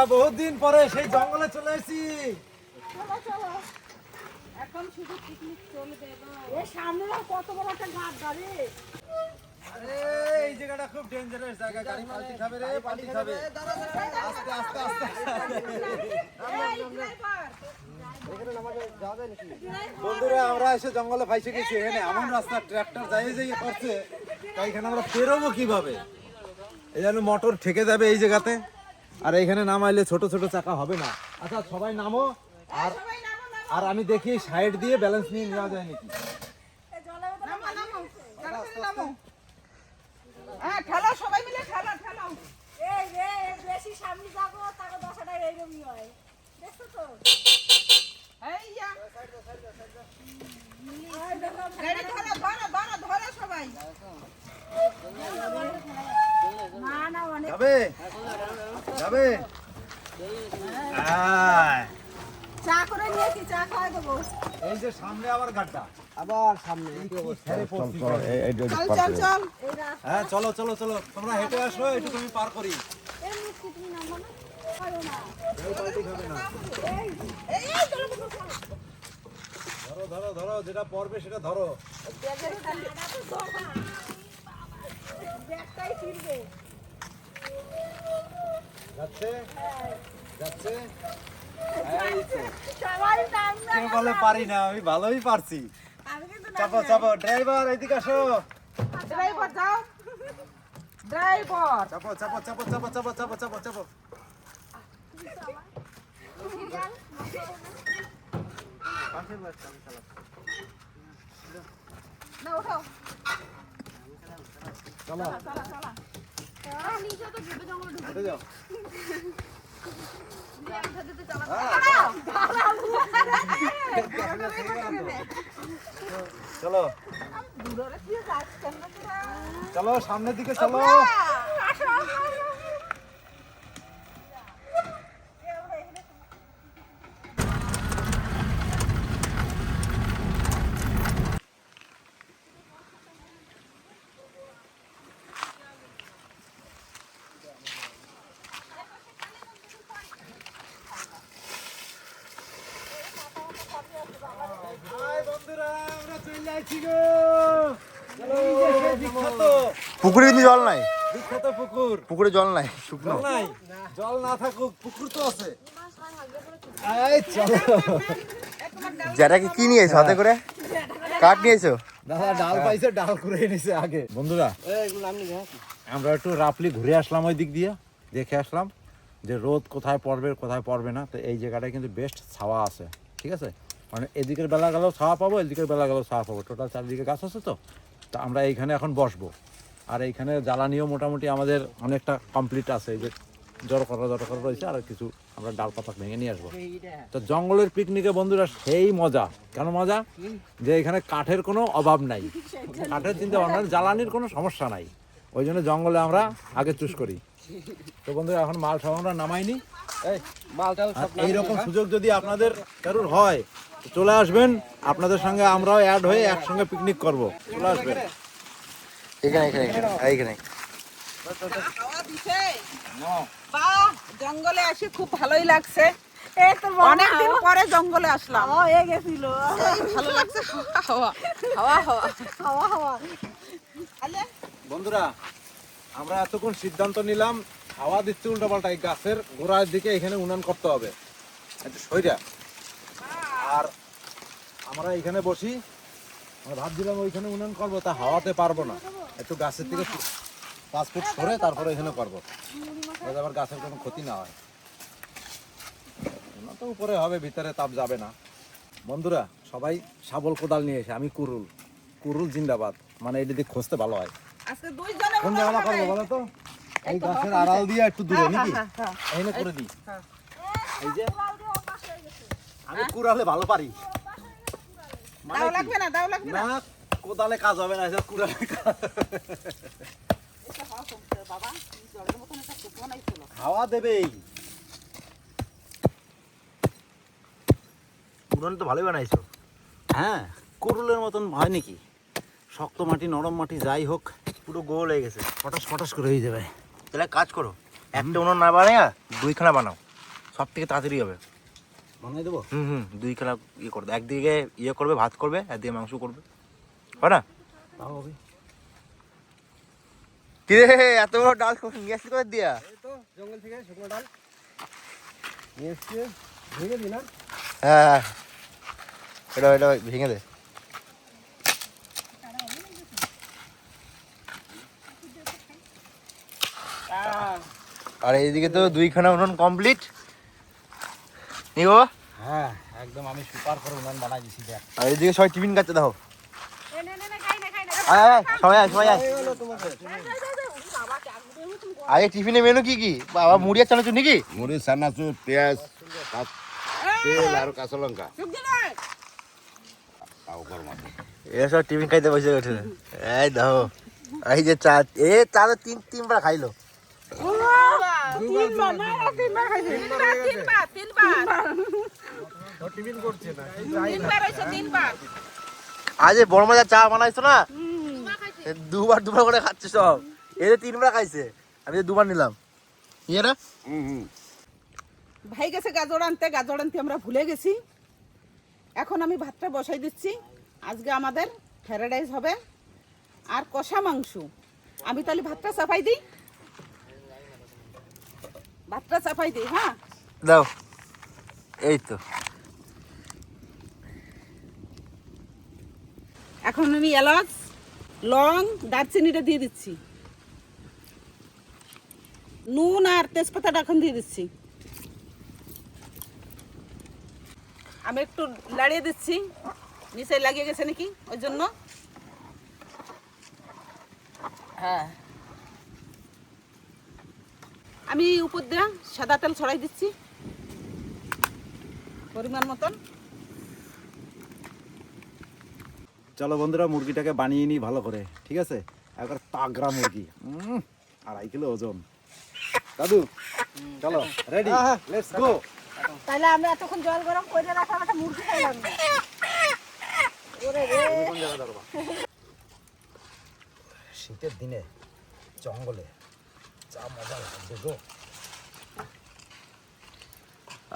বন্ধুরা বহুত দিন পরে সেই জঙ্গলে চলে এসেছি। চলো চলো। এখন শুধু পিকনিক চলবে এ সামনে কত বড় একটা গাছ দাঁড়ি আরে এই জায়গাটা খুব ডেঞ্জারাস জায়গা। গাড়ি পাল্টি খাবে রে পাল্টি খাবে। আস্তে আস্তে আস্তে বন্ধুরা আমরা এসে জঙ্গলে ফাইসে গেছি। এখানে এমন রাস্তা ট্রাক্টর যাই যাই করছে। তাই এখানে আমরা ফেরবো কীভাবে? এই জন্য মোটর ঠেকে যাবে এই জায়গাতে। আর এখানে নামাইলে ছোট ছোট চাকা হবে না। আচ্ছা সবাই নামো। আর আর আমি দেখি সাইড দিয়ে ব্যালেন্স নিয়ে নেওয়া যায় নাকি? হ্যাঁ খেলা সবাই আবার সামনে চল হ্যাঁ চলো চলো চলো হেঁটে আসো একটু তুমি পার করি ধরো ধরো ধরো যেটা পড়বে সেটা ধরো। যাচ্ছে? তো। কেউ বলে পারি না আমি ভালোই পারছি। চাপো চাপো ড্রাইভার এদিকে আসো। ড্রাইভার যাও। ড্রাইভার। চাপো চাপো চাপো চাপো চাপো চাপো চাপো চাপো। না ওঠো। চলো। যাও চলো। দূরে দিয়ে যাচ্ছেন না তোরা? চলো সামনের দিকে চলো হাই বন্ধুরা আমরা চলে আসছি গো চলো এই যে সেই বিখ্যাত পুকুরে কিন্তু জল নাই। বিখ্যাত পুকুর। পুকুরে জল নাই শুকনো। জল নাই। জল না থাকুক পুকুর তো আছে। এই চলো কি নিয়েছো হাতে করে? কাঠ নিয়েছো? দাদা ডাল পাইছে ডাল করে এনেছে আগে। বন্ধুরা আমরা একটু রাফলি ঘুরে আসলাম ওই দিক দিয়ে দেখে আসলাম যে রোদ কোথায় পড়বে কোথায় পড়বে না। তো এই জায়গাটায় কিন্তু বেস্ট ছাওয়া আছে ঠিক আছে? মানে এদিকের বেলা গেলেও ছাওয়া পাবো এদিকের বেলা গেলেও ছাওয়া পাবো। টোটাল চারিদিকে গাছ আছে তো? তো আমরা এইখানে এখন বসবো। আর এইখানে জ্বালানিও মোটামুটি আমাদের অনেকটা কমপ্লিট আছে এই যে জড়ো করা জড়ো করা রয়েছে আর কিছু আমরা ডাল পাতা ভেঙে নিয়ে আসব। তো জঙ্গলের পিকনিকে বন্ধুরা সেই মজা। কেন মজা? যে এখানে কাঠের কোনো অভাব নাই। কাঠের চিন্তা ভাবনা জ্বালানির কোনো সমস্যা নাই। ওই জন্য জঙ্গলে আমরা আগে চুজ করি। তো বন্ধুরা এখন মাল সব আমরা নামাইনি। এই আর এইরকম সুযোগ যদি আপনাদের কারোর হয় চলে আসবেন। আপনাদের সঙ্গে আমরাও অ্যাড হয়ে একসঙ্গে পিকনিক করব। চলে আসবেন। এখানে এখানে এখানে জঙ্গলে আসি খুব ভালোই লাগছে। এই তো অনেকদিন পরে জঙ্গলে আসলাম। হয়ে গেছিল। ভালো লাগছে হাওয়া হাওয়া হাওয়া। হাওয়া হাওয়া। বন্ধুরা আমরা এতক্ষণ সিদ্ধান্ত নিলাম হাওয়া দিচ্ছে উল্টো পাল্টা এই গাছের গোড়ার দিকে এখানে উনান করতে হবে। একটু সইরা। আর আমরা এখানে বসি। আমরা ভাবছিলাম ওইখানে উনান করব তা হাওয়াতে পারব না। একটু গাছের থেকে পাঁচ ফুট সরে তারপরে এখানে করব। যাতে আবার গাছের কোনো ক্ষতি না হয়। তো উপরে হবে ভিতরে তাপ যাবে না। বন্ধুরা সবাই শাবল কোদাল নিয়ে এসে আমি কুরুল। কুরুল জিন্দাবাদ। মানে এটা দিয়ে খুঁজতে ভালো হয়। কোন জায়গাটা করব বলো তো? এই গাছের আড়াল দিয়ে একটু দূরে নাকি? হ্যাঁ, হ্যাঁ, এখানে করে দিই। হ্যাঁ। এই যে আমি কুড়ালে ভালো পারি। দাও লাগবে না দাও লাগবে না। না কোদালে কাজ হবে না এসব কুড়ালে কাজ। হাওয়া দেবেই। উড়ন তো ভালোই বানাইছো। হ্যাঁ কুরুলের মতন হয় নাকি? শক্ত মাটি নরম মাটি যাই হোক পুরো গোল হয়ে গেছে। ফটাস ফটাস করে হয়ে যাবে। তাহলে এক কাজ করো একটা উনুন না বানায় দুইখানা বানাও। সব থেকে তাড়াতাড়ি হবে। বানাই দেবো? হুম হুম দুইখানা ইয়ে করবে। একদিকে ইয়ে করবে ভাত করবে একদিকে মাংস করবে। হয় না? তাও হবে। কিরে এত বড় ডাল নিয়ে আসলি করে দিয়া? তো জঙ্গল থেকে শুকনো ডাল নিয়ে এসছি। ভেঙে দিই না? হ্যাঁ হ্যাঁ। এটা এটা ভেঙে দে। আর এইদিকে তো দুইখানা উনুন কমপ্লিট নিও হ্যাঁ একদম আমি সুপার করে উনান বানাই দিছি দেখ। আর এইদিকে সবাই টিফিন দাও আয়, আয়, সবাই আয় সবাই আয়। আগে টিফিনে মেনু কি কি? বাবা মুড়ি আর চানাচুর নাকি? মুড়ি চানাচুর পেঁয়াজ তেল আর কাঁচা লঙ্কা। মাত্র এসব টিফিন খাইতে বসে গেছে। এই দেখো এই যে চা এ চা তো তিন তিনবার খাইলো। তিনবার না তিনবার। খাইছি তিনবার তিনবার তিনবার। ও টিফিন করছে না তিনবার হইছে তিনবার। আজ বড় মজা চা বানাইছো না? দুবার দুবার করে খাচ্ছে সব। এ যে তিনবার খাইছে আমি দুবার নিলাম। ইয়ে হুম ভাই গেছে গাজর আনতে গাজর আনতে আমরা ভুলে গেছি। এখন আমি ভাতটা বসাই দিচ্ছি। আজকে আমাদের ফ্রাইড রাইস হবে আর কষা মাংস। আমি তাহলে ভাতটা চাপাই দিই? ভাতটা চাপাই দিই হ্যাঁ দাও। এই তো। এখন আমি এলাচ লং দারচিনিটা দিয়ে দিচ্ছি। নুন আর তেজপাতাটা এখন দিয়ে দিচ্ছি। আমি একটু লাড়িয়ে দিচ্ছি। নিচে লাগিয়ে গেছে নাকি? ওই জন্য। হ্যাঁ। আমি উপর দিয়ে সাদা তেল ছড়াই দিচ্ছি। পরিমাণ মতন। চলো বন্ধুরা মুরগিটাকে বানিয়ে নিই ভালো করে ঠিক আছে? একবার তাগড়া মুরগি। আড়াই কিলো ওজন। দাদু চলো রেডি লেটস গো তাহলে আমি এতক্ষণ জল গরম করে রাখা একটা মুরগি খাইলাম না। ওরে রে। শীতের দিনে জঙ্গলে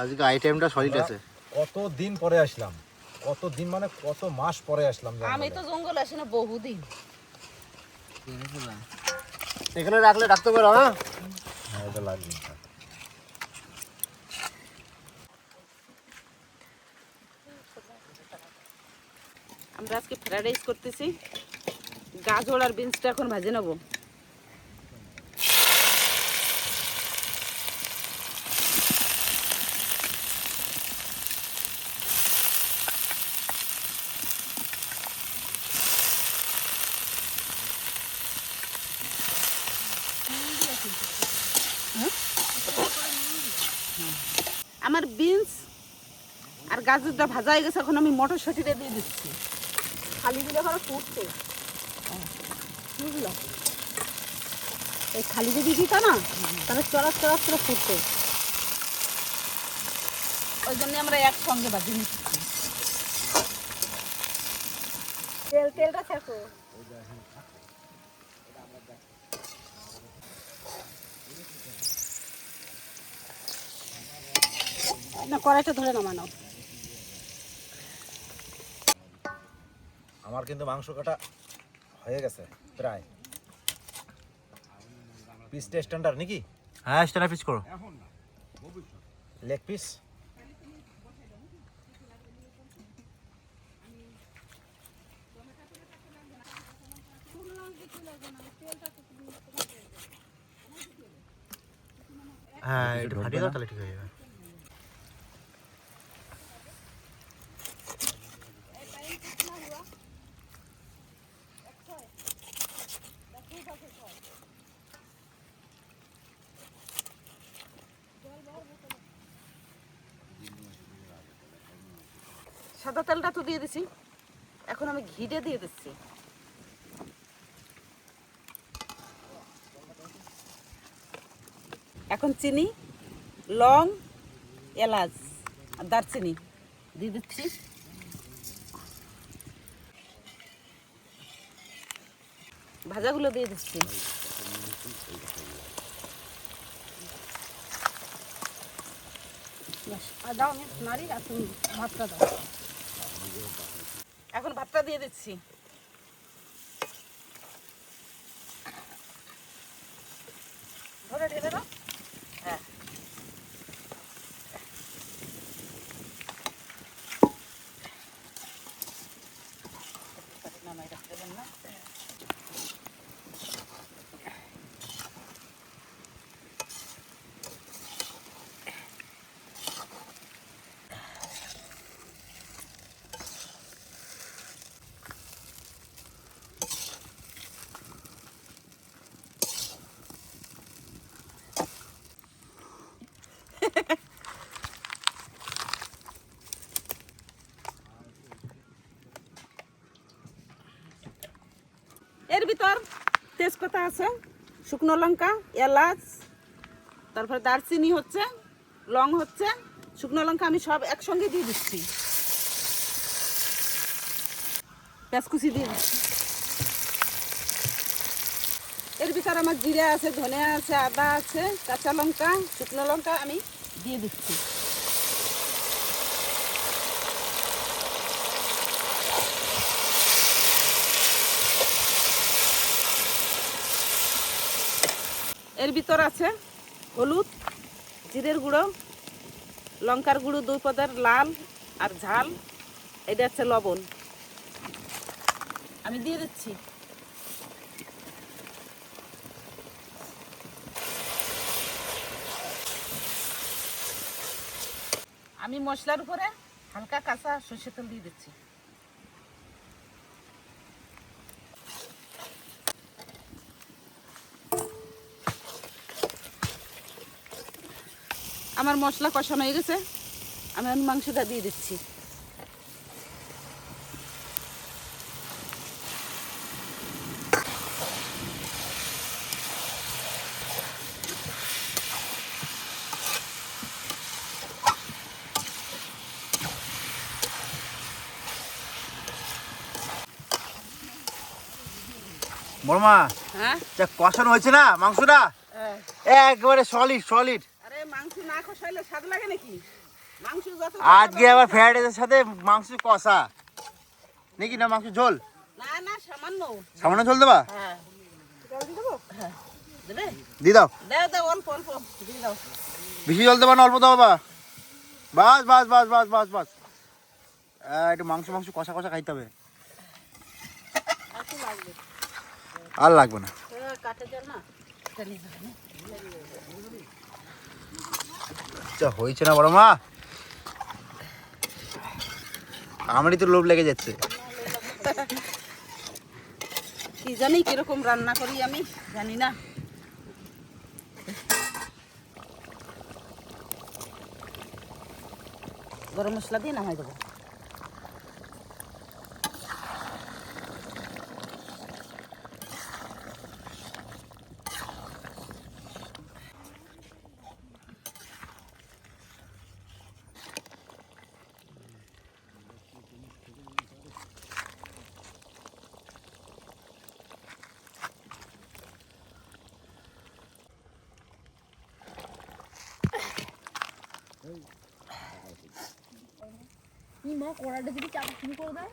আজকে আইটেমটা সলিড আছে। কত দিন পরে আসলাম? কত দিন মানে কত মাস পরে আসলাম আমি তো জঙ্গল আসি না বহুদিন। এখানে রাখলে রাখতে পারো হ্যাঁ? হ্যাঁ, এটা লাগবে। আমরা আজকে ফ্রাইড রাইস করতেছি। গাজর আর বিনসটা এখন ভাজে নেব আমার বিনস আর গাজরটা ভাজা হয়ে গেছে, এখন আমি মটরশুঁটিটা দিয়ে দিচ্ছি। খালি দিলে ভালো ফুটছে। এই খালি যদি দিত না, তাহলে চড়াস চড়াস করে ফুটতো। ওই জন্য আমরা একসঙ্গে ভাজি নিচ্ছি। তেল, তেলটা ছেঁকো। না, কড়াইটা ধরে নামানো আমার কিন্তু মাংস কাটা হয়ে গেছে প্রায়। পিস স্ট্যান্ডার্ড নাকি? হ্যাঁ স্ট্যান্ড পিস করো। লেগ পিস হ্যাঁ ফাটিয়ে দাও তাহলে ঠিক হয়ে যাবে। সাদা তেলটা তো দিয়ে দিছি। এখন আমি ঘিটা দিয়ে দিচ্ছি। এখন চিনি, লং, এলাচ আর দারচিনি দিয়ে দিচ্ছি। ভাজাগুলো দিয়ে দিচ্ছি। দাও নারী আর তুমি ভাতটা দাও। এখন ভাতটা দিয়ে দিচ্ছি। ধরে ঢেলে দাও এর ভিতর তেজপাতা আছে, শুকনো লঙ্কা, এলাচ, তারপরে দারচিনি হচ্ছে, লং হচ্ছে, শুকনো লঙ্কা আমি সব একসঙ্গে দিয়ে দিচ্ছি। পেঁচকুচি দিয়ে দিচ্ছি। এর ভিতর আমার জিরা আছে, ধনে আছে, আদা আছে, কাঁচা লঙ্কা, শুকনো লঙ্কা আমি দিয়ে দিচ্ছি। এর ভিতর আছে হলুদ, জিরের গুঁড়ো, লঙ্কার গুঁড়ো দুই পদের লাল আর ঝাল। এটা হচ্ছে লবণ। আমি দিয়ে দিচ্ছি। আমি মশলার উপরে হালকা কাঁচা সর্ষে তেল দিয়ে দিচ্ছি। আমার মশলা কষানো হয়ে গেছে। আমি এখন মাংসটা দিয়ে দিচ্ছি। বড়মা হ্যাঁ? কষানো হয়েছে না মাংসটা? একবারে সলিড সলিড কষাইলে স্বাদ লাগে নাকি? মাংস যত আজকে আবার ফ্রাইড রাইসের সাথে মাংস কষা। নাকি না মাংস ঝোল? না না সামান্য। সামান্য ঝোল দেবা? হ্যাঁ। দেবো? হ্যাঁ। দাও। দাও দাও দাও। বেশি জল দেবা না অল্প দেবা বা বাস বাস বাস বাস বাস বাস। একটু মাংস মাংস কষা কষা খাইতে হবে। আর লাগবে না। কাঠে জল না। আচ্ছা হয়েছে না বড় মা? আমারই তো লোভ লেগে যাচ্ছে। কি জানি, কীরকম রান্না করি আমি, জানি না। গরম মশলা দিয়ে নামাই দেবো। মা কড়াটা যদি চাপা শুরু করে দেয়।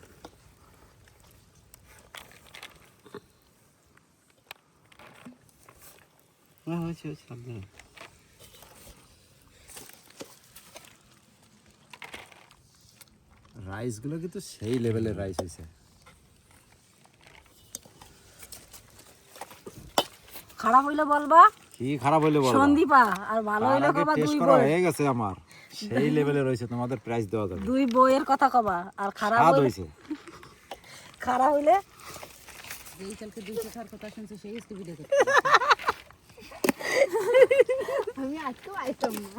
রাইসগুলো কিন্তু সেই লেভেলের রাইস হয়েছে। খারাপ হইলে বলবা? কি খারাপ হইলে বলো সন্দীপা আর ভালো হইলে কবা দুই বই হয়ে গেছে আমার। সেই লেভেলে রয়েছে তোমাদের প্রাইস দেওয়া যাবে। দুই বইয়ের কথা কবা আর খারাপ স্বাদ হইলে হয়েছে খারাপ হইলে যেই কালকে দুই কথার কথা শুনছে সেই আজকে ভিডিও করতে আমি আজকেও আইতাম না।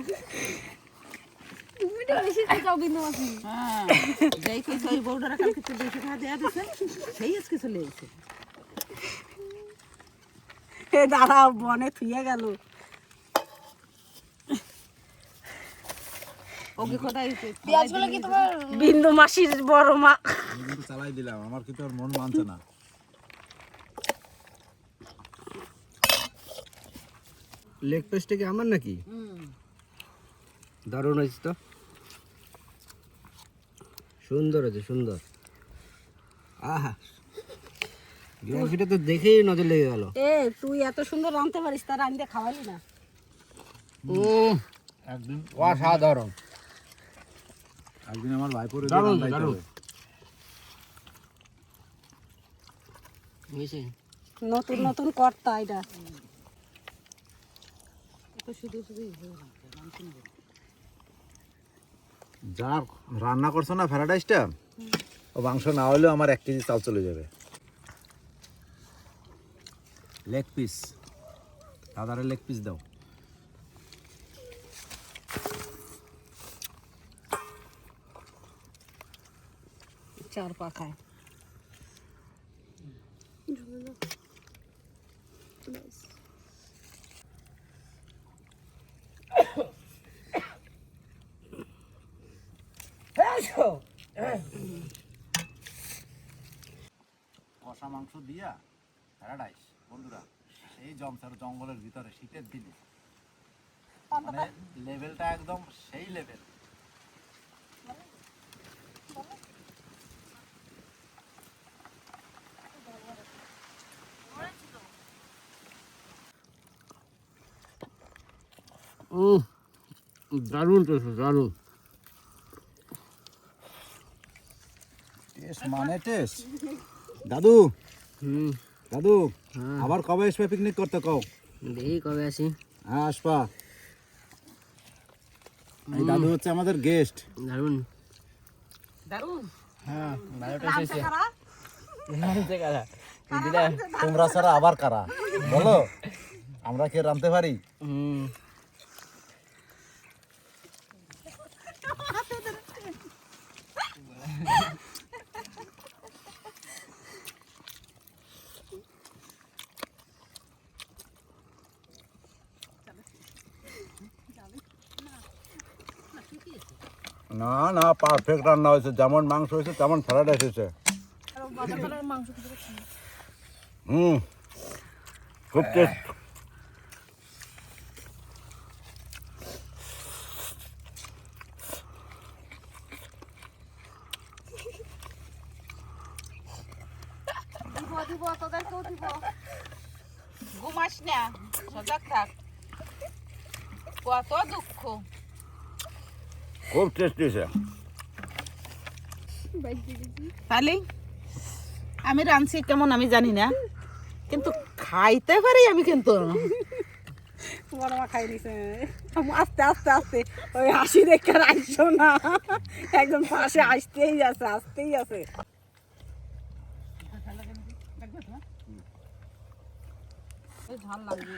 তুমি তো বেশি চাও কিন্তু মাসি হ্যাঁ। যেই কইছে ওই বউডারা কালকে তো দুইশো টাকা দেওয়া দিছে সেই আজকে চলে এসেছে। এ দাঁড়া বনে থুয়ে গেল। ওকে কোথায় পেঁয়াজগুলো কি তোমার বিন্দু মাসির বড় মা। কিন্তু চালাই দিলাম আমার কিন্তু আর মন মানছে না। লেগ পিসটা কি আমার নাকি? দারুণ হয়েছে তো। সুন্দর আছে সুন্দর। আহা। গ্রাফিটা তো দেখেই নজর লেগে গেল। এ তুই এত সুন্দর রাঁধতে পারিস তার আনতে খাওয়ালি না। একদিন অসাধারণ। একদিন আমার ভাইপুরে দারুণ, দারুণ। নতুন নতুন কর্তা এটা। যা রান্না করছ না ফ্রাইড ও মাংস না হলেও আমার এক কেজি চাল চলে যাবে। লেগ পিস দাদারে লেগ পিস দাও। চার পাখায়। কষা মাংস দিয়া প্যারাডাইস বন্ধুরা সেই জমসার জঙ্গলের ভিতরে শীতের দিনে। মানে লেভেলটা একদম সেই লেভেল দারুণ টেস্ট দারুণ। টেস্ট মানে টেস্ট দাদু হুম। দাদু আবার কবে আসবে পিকনিক করতে কও? দেখি কবে আসি। হ্যাঁ আসবা। এই দাদু হচ্ছে আমাদের গেস্ট দারুণ। দারুণ। তোমরা ছাড়া আবার কারা? বলো আমরা কে রাঁধতে পারি? হুম। না না পারফেক্ট রান্না হয়েছে। যেমন মাংস হয়েছে, তেমন ফ্রাইড রাইস হয়েছে হুম, খুব টেস্ট ঘুমাস না, সজাগ থাক। কত দুঃখ। খুব টেস্টি হয়েছে। তাহলে আমি রাঁধছি কেমন আমি জানি না কিন্তু খাইতে পারি আমি কিন্তু। বড় মা খাই দিছে। আস্তে আস্তে আস্তে। ওই হাসি দেখে আর আসছো না। একদম পাশে আসতেই আছে আসতেই আছে ঝাল লাগবে।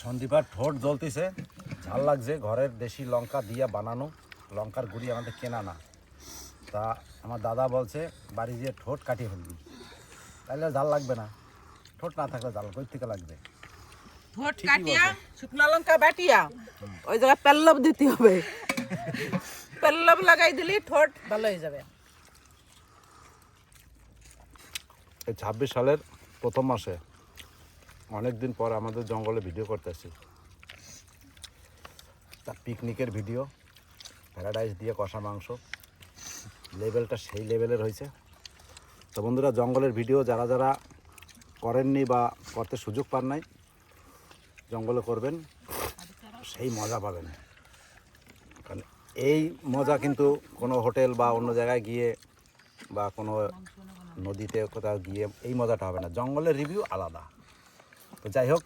সন্দীপার ঠোঁট জ্বলতেছে। ঝাল লাগছে। ঘরের দেশি লঙ্কা দিয়ে বানানো। লঙ্কার গুঁড়ি আমাদের কেনা না। তা আমার দাদা বলছে বাড়ি দিয়ে ঠোঁট কাটিয়ে ফেলবি। তাহলে ঝাল লাগবে না। ঠোঁট না থাকলে ঝাল কই থেকে লাগবে? ঠোঁট কাটিয়া শুকনো লঙ্কা বাটিয়া ওই জায়গায় পেল্লব দিতে হবে। পেল্লব লাগাই দিলে ঠোঁট ভালো হয়ে যাবে। এই ছাব্বিশ সালের প্রথম মাসে অনেক দিন পর আমাদের জঙ্গলে ভিডিও করতেছি। তা পিকনিকের ভিডিও, প্যারাডাইস দিয়ে কষা মাংস, লেভেলটা সেই লেভেলের হয়েছে। তো বন্ধুরা, জঙ্গলের ভিডিও যারা যারা করেননি বা করতে সুযোগ পান নাই, জঙ্গলে করবেন, সেই মজা পাবেন। কারণ এই মজা কিন্তু কোনো হোটেল বা অন্য জায়গায় গিয়ে বা কোনো নদীতে কোথাও গিয়ে এই মজাটা হবে না। জঙ্গলের রিভিউ আলাদা। তো যাই হোক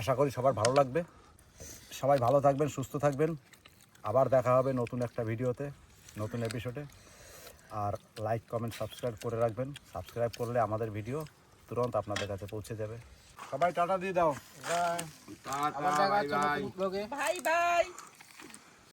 আশা করি সবার ভালো লাগবে। সবাই ভালো থাকবেন সুস্থ থাকবেন। আবার দেখা হবে নতুন একটা ভিডিওতে নতুন এপিসোডে আর লাইক কমেন্ট সাবস্ক্রাইব করে রাখবেন। সাবস্ক্রাইব করলে আমাদের ভিডিও তুরন্ত আপনাদের কাছে পৌঁছে যাবে। সবাই টাটা দিয়ে দাও। বাই বাই বাই ভাই ভাই